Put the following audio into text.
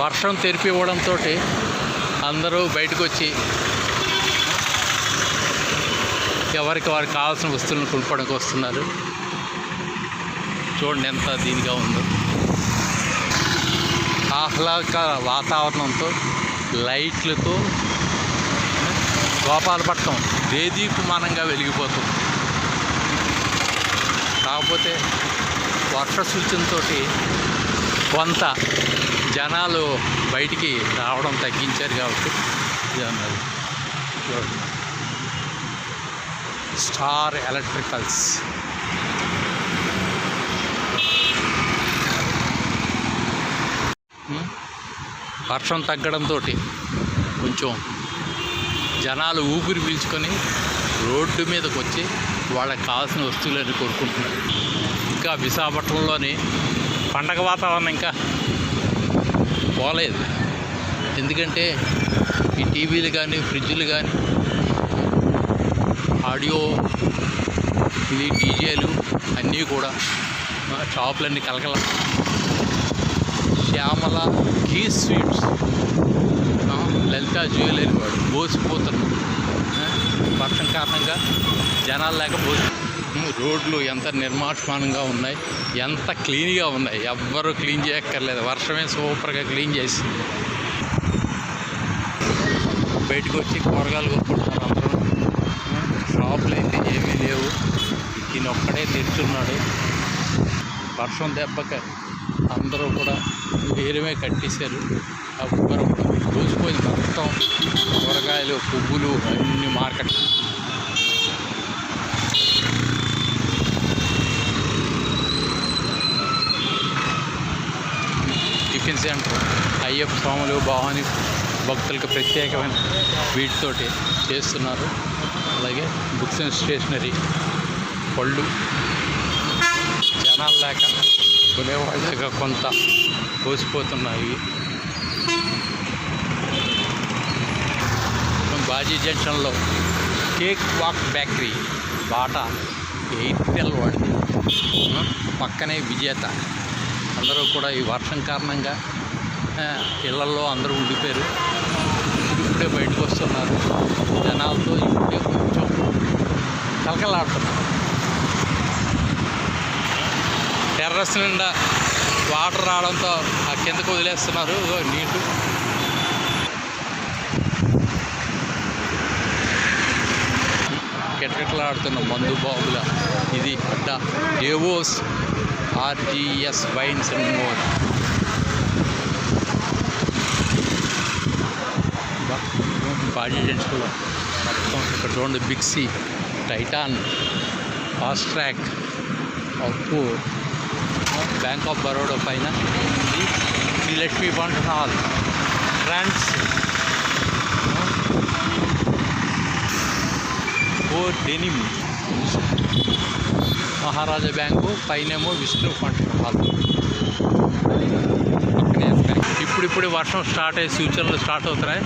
వర్షం తెరిపి ఇవ్వడంతో అందరూ బయటకు వచ్చి ఎవరికి వారికి కావాల్సిన వస్తువులను కొనుక్కోవడానికి వస్తున్నారు. చూడండి ఎంత దీనిగా ఉందో. ఆహ్లాదకర వాతావరణంతో లైట్లతో గోపాలపట్నం దేదీపమానంగా వెలిగిపోతుంది. కాకపోతే వర్ష సూచనతో కొంత జనాలు బయటికి రావడం తగ్గించారు కాబట్టి ఇది స్టార్ ఎలక్ట్రికల్స్. వర్షం తగ్గడంతో కొంచెం జనాలు ఊపిరి పీల్చుకొని రోడ్డు మీదకి వచ్చి వాళ్ళకి కావాల్సిన వస్తువులని కోరుకుంటున్నారు ఇంకా విశాఖపట్నంలోని పండగ వాతావరణం ఇంకా పోలేదు. ఎందుకంటే ఈ టీవీలు కానీ ఫ్రిడ్జ్లు కానీ ఆడియో ఇది డీజేలు అన్నీ కూడా షాపులన్నీ కలకల. శ్యామల కీ స్వీట్స్. లలితా లలిత జ్యువెలరీ వాడు. బోసిపోతున్నారు వర్షం కారణంగా జనాలు లేక బోసి రోడ్లు ఎంత నిర్మాణమానంగా ఉన్నాయి ఎంత క్లీన్గా ఉన్నాయి ఎవ్వరూ క్లీన్ చేయక్కర్లేదు. వర్షమే సూపర్గా క్లీన్ చేసి. బయటకు వచ్చి కూరగాయలు కొనుక్కుంటున్నారు అందరూ. షాపులు అయితే ఏమీ లేవు. ఈయన ఒక్కడే తెచ్చున్నాడు. వర్షం దెబ్బక అందరూ కూడా వేరమే కట్టేశారు. ఎవ్వరు దోసిపోయింది మొత్తం కూరగాయలు పువ్వులు అన్ని మార్కెట్. టిఫిన్ సెంటర్ అయ్యప్ప స్వాములు భవాని భక్తులకు ప్రత్యేకమైన వీటితోటి చేస్తున్నారు. అలాగే బుక్స్ అండ్ స్టేషనరీ పళ్ళు జనాలు లేక కొనేవాళ్ళ లేక కొంత కోసిపోతున్నాయి. బాజీ జంక్షన్లో cake walk bakery Bata Airtel వాడిది పక్కనే విజేత. అందరూ కూడా ఈ వర్షం కారణంగా ఆ, ఇళ్ళల్లో అందరూ ఉండిపోయారు. ఇప్పుడే బయటకు వస్తున్నారు. జనాలతో ఇప్పుడే కొంచెం కలకలాడుతున్నారు. టెర్రస్ నిండా వాటర్ రావడంతో ఆ కిందకు వదిలేస్తున్నారు నీటు. కిటకిటలాడుతున్న మందు బాబుల ఇది అడ్డ. Davos RGS wines and more body జెంట్స్లో మొత్తం ఇక్కడ చూడండి బిక్సీ టైటాన్ ఫాస్ట్ ట్రాక్ అప్పు బ్యాంక్ ఆఫ్ బరోడా పైన Shri Lakshmi function hall trans. Four denim. Maharaja bank పైనేమో Vishnu function hall ఇప్పుడిప్పుడు వర్షం స్టార్ట్ అయ్యి ఫ్యూచర్లో స్టార్ట్ అవుతున్నాయి.